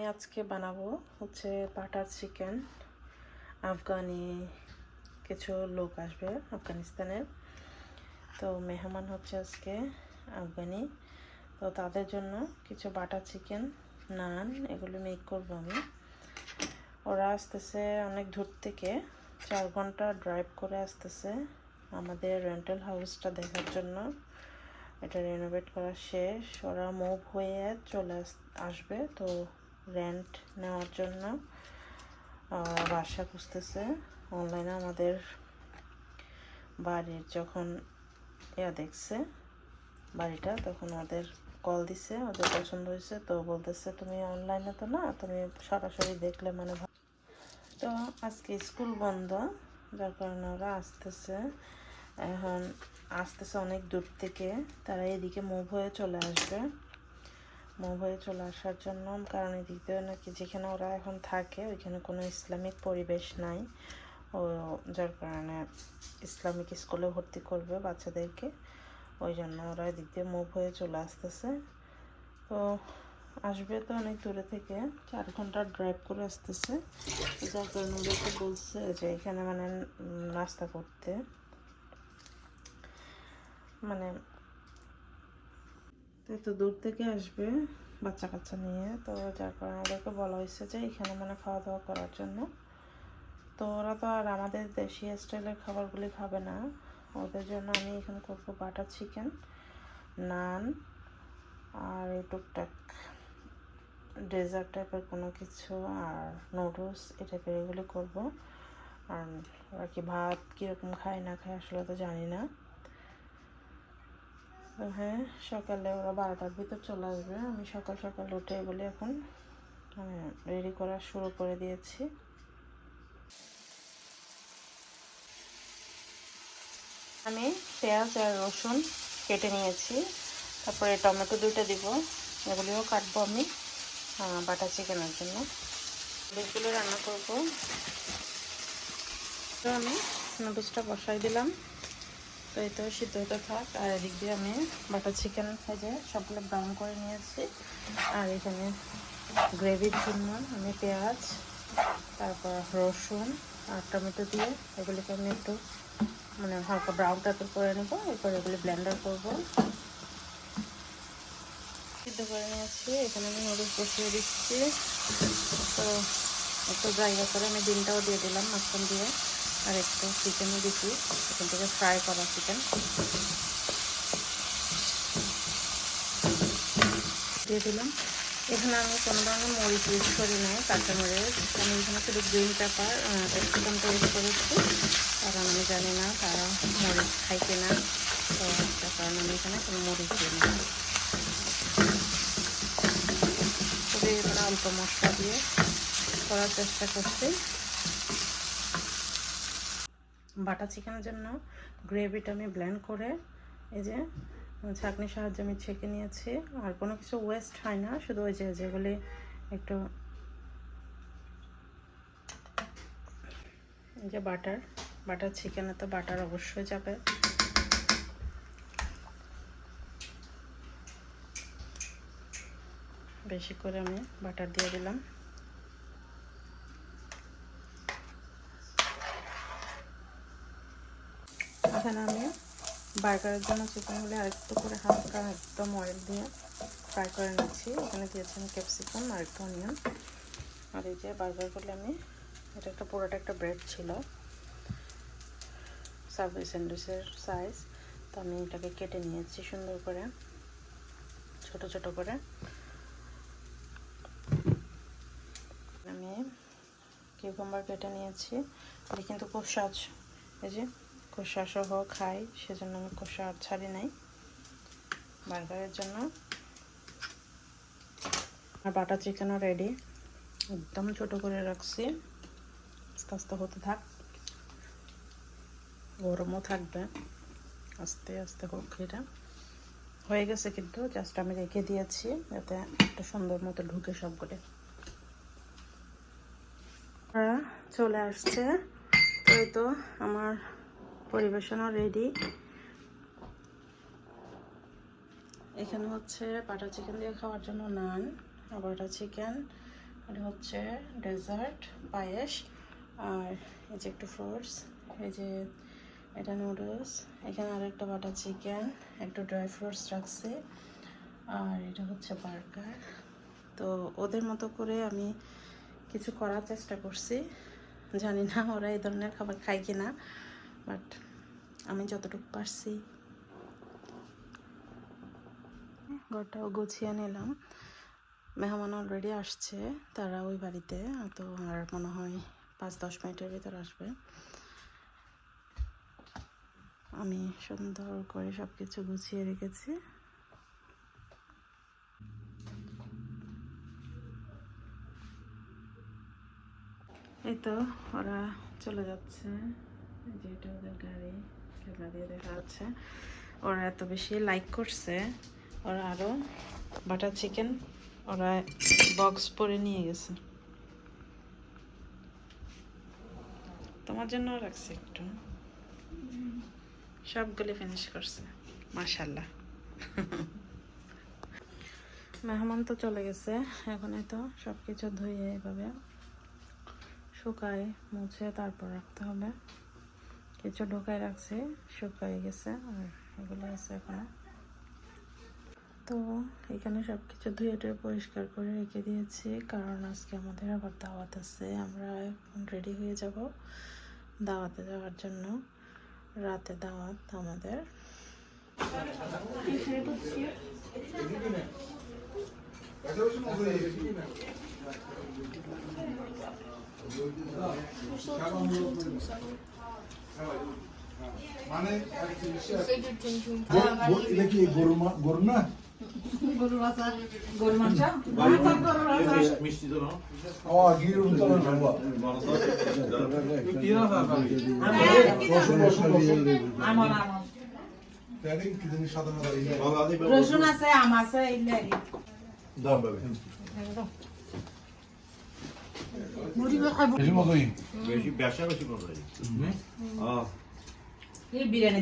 আমি আজকে বানাবো হচ্ছে বাটার চিকেন। আফগানি কিছু লোক আসবে আফগানিস্তানের। তো মেহমান হচ্ছে আজকে আফগানি। তো তাদের জন্য কিছু বাটার চিকেন নান, এগুলো মেক করব আমি। ওরা আসতেছে অনেক দূর থেকে, চার ঘণ্টা ড্রাইভ করে আসতেছে আমাদের রেন্টাল হাউসটা দেখার জন্য। এটা রেনোভেট করা শেষ, ওরা মুভ হয়ে চলে আস- আসবে। তো রেন্ট নেওয়ার জন্য বাসা খুঁজতেছে। অনলাইনে আমাদের বাড়ির যখন ইয়া দেখছে, বাড়িটা, তখন ওদের কল দিছে ওদের পছন্দ হয়েছে, তো বলতেছে, তুমি অনলাইনে তো না, তুমি সরাসরি দেখলে মানে তো আজকে স্কুল বন্ধ, যার কারণে ওরা আসতেছে। এখন আসতেছে অনেক দূর থেকে, তারা এদিকে মুভ হয়ে চলে আসবে। হয়ে চলে আসার জন্য, কারণ এদিকে নাকি যেখানে ওরা এখন থাকে, ওইখানে কোনো ইসলামিক পরিবেশ নাই। ও, যার কারণে ইসলামিক স্কুলে ভর্তি করবে বাচ্চাদেরকে। ওই জন্য ওরা এদিক দিয়ে মুভ হয়ে চলে আসতেছে। তো আসবে তো অনেক দূরে থেকে, চার ঘণ্টা ড্রাইভ করে আসতেছে। যার কারণে ওদেরকে বলছে যে এখানে মানে নাস্তা করতে। মানে এত দূর থেকে আসবে বাচ্চা কাচ্চা নিয়ে। তো যার কারণে ওদেরকে বলা হয়েছে যে এখানে মানে খাওয়া দাওয়া করার জন্য। তো ওরা তো আর আমাদের দেশি স্টাইলের খাবারগুলি খাবে না। ওদের জন্য আমি এখানে করব বাটার চিকেন, নান আর এই টুকটাক ডেজার্ট টাইপের কোনো কিছু আর নুডলস এই টাইপের এগুলি করব। আর ওরা কি ভাত কীরকম খায় না খায় আসলে তো জানি না। তো হ্যাঁ সকালে ওরা বারোটার ভিতর চলে আসবে। আমি সকাল সকাল উঠে এগুলি এখন রেডি করা শুরু করে দিয়েছি। আমি পেঁয়াজ আর রসুন কেটে নিয়েছি। তারপরে টমেটো দুটো দিব, এগুলিও কাটবো আমি বাটার চিকেনের জন্য। এগুলো রান্না করব। আমি নুডলসটা বসাই দিলাম। তো এই তো সিদ্ধ থাক, আর এদিক দিয়ে আমি বাটার চিকেন ভেজে সবগুলো ব্রাউন করে নিয়েছি। আর এখানে গ্রেভির জন্য আমি পেঁয়াজ, তারপর রসুন আর টমেটো দিয়ে এগুলিকে আমি একটু মানে হালকা ব্রাউন টাইপের করে নেব, এরপর এগুলি ব্লেন্ডার করব। সিদ্ধ করে নিয়েছি, এখানে আমি নুডলস বসিয়ে দিচ্ছি। তো একটু জায়গা করে আমি ডিমটাও দিয়ে দিলাম মাঝখান দিয়ে। আর একটু চিকেনও দিচ্ছি এখান থেকে ফ্রাই করা চিকেন দিয়ে দিলাম। এখানে আমি কোনো ধরনের মরিচ ইউজ করি নাই, কাঁচা মরিচ। আমি এখানে শুধু গ্রিন পেপার ক্যাপসিকামটা ইউজ করেছি। কারণ আমি জানি না তারা মরিচ খাই কিনা। তো তার কারণে আমি এখানে কোনো মরিচ দিই না। খুবই এখানে অল্প মশলা দিয়ে করার চেষ্টা করছি। বাটা চিকেনের জন্য গ্রেভিটা আমি ব্লেন্ড করে এই যে ছাঁকনির সাহায্যে আমি ছেঁকে নিয়েছি। আর কোনো কিছু ওয়েস্ট হয় না, শুধু ওই যে যেগুলি একটু এই যে বাটার বাটার চিকেনে তো বাটার অবশ্যই যাবে। বেশি করে আমি বাটার দিয়ে দিলাম এখানে আমি বার্গারের জন্য চিকেন চিকেনগুলি আরেকটু করে হালকা একদম অয়েল দিয়ে ফ্রাই করে নিচ্ছি। এখানে দিয়েছি আমি ক্যাপসিকাম আর একটু অনিয়ন আর এই যে বার্গারগুলি আমি, এটা একটা পুরোটা একটা ব্রেড ছিল। সাবওয়ে স্যান্ডউইচের সাইজ তো আমি এটাকে কেটে নিয়েছি সুন্দর করে, ছোট ছোট করে। আমি কিউকাম্বার কেটে নিয়েছি। এটা কিন্তু খুব সহজ। এই যে খোসা সহ খাই, সেজন্য আমি খোসা ছাড়ি নাই। বার্গারের জন্য। আর বাটার চিকেনও রেডি একদম ছোট করে রাখছি। আস্তে আস্তে হতে থাক। গরমও থাকবে। আস্তে আস্তে হোক এটা। হয়ে গেছে কিন্তু জাস্ট আমি রেখে দিয়েছি, যাতে একটা সুন্দর মতো ঢুকে সবগুলো। চলে আসছে। তো আমার পরিবেশনও রেডি এখানে হচ্ছে বাটার চিকেন দিয়ে খাওয়ার জন্য নান, বাটার চিকেন এটা হচ্ছে ডেজার্ট, পায়েস, আর এই যে একটু ফ্রুটস এই যে এটা নুডলস এখানে আর একটা বাটার চিকেন, একটু ড্রাই ফ্রুটস রাখছি, আর এটা হচ্ছে বার্গার তো ওদের মতো করে আমি কিছু করার চেষ্টা করছি। জানি না ওরা এই ধরনের খাবার খায় কি না বাট আমি যতটুকু পারছি। ঘরটাও গুছিয়ে নিলাম। মেহমান অলরেডি আসছে, তারা ওই বাড়িতে, তো আর মনে হয় পাঁচ দশ মিনিটের ভিতর আসবে। আমি সুন্দর করে সব কিছু গুছিয়ে রেখেছি। এই তো ওরা চলে যাচ্ছে। এই যে এটা ওদের গাড়ি ক্যামেরা দিয়ে দেখা যাচ্ছে ওরা এত বেশি লাইক করছে, ওরা আরও বাটার চিকেন ওরা বক্স পরে নিয়ে গেছে। তোমার জন্য রাখছি একটু। সবগুলি ফিনিশ করছে মাশাল্লাহ মেহমান তো চলে গেছে, এখন এই তো সব কিছু ধুয়ে এভাবে শুকায়, মুছে তারপর রাখতে হবে। কিছু ঢোকায় রাখছি, শুকায় গেছে আর এগুলো আছে এখনও। তো এখানে সব কিছু ধুয়ে টুয়ে পরিষ্কার করে রেখে দিয়েছি, কারণ আজকে আমাদের আবার দাওয়াত আছে। আমরা রেডি হয়ে যাব দাওয়াতে যাওয়ার জন্য, রাতে দাওয়াত আমাদের। মানে এটা কি গরু মা- গরু না মিষ্টি তো না ও গিরুম তো না বাবা রসুন রসুন রসুন ট্যারিং কি জিনিস সাদা সাদা ইয়ে বাবা দিবে রসুন আছে আম আছে এইলে দাম পাবে বেশি বেশি ব্যবসা বেশি হ্যাঁ এই বিরিয়ানি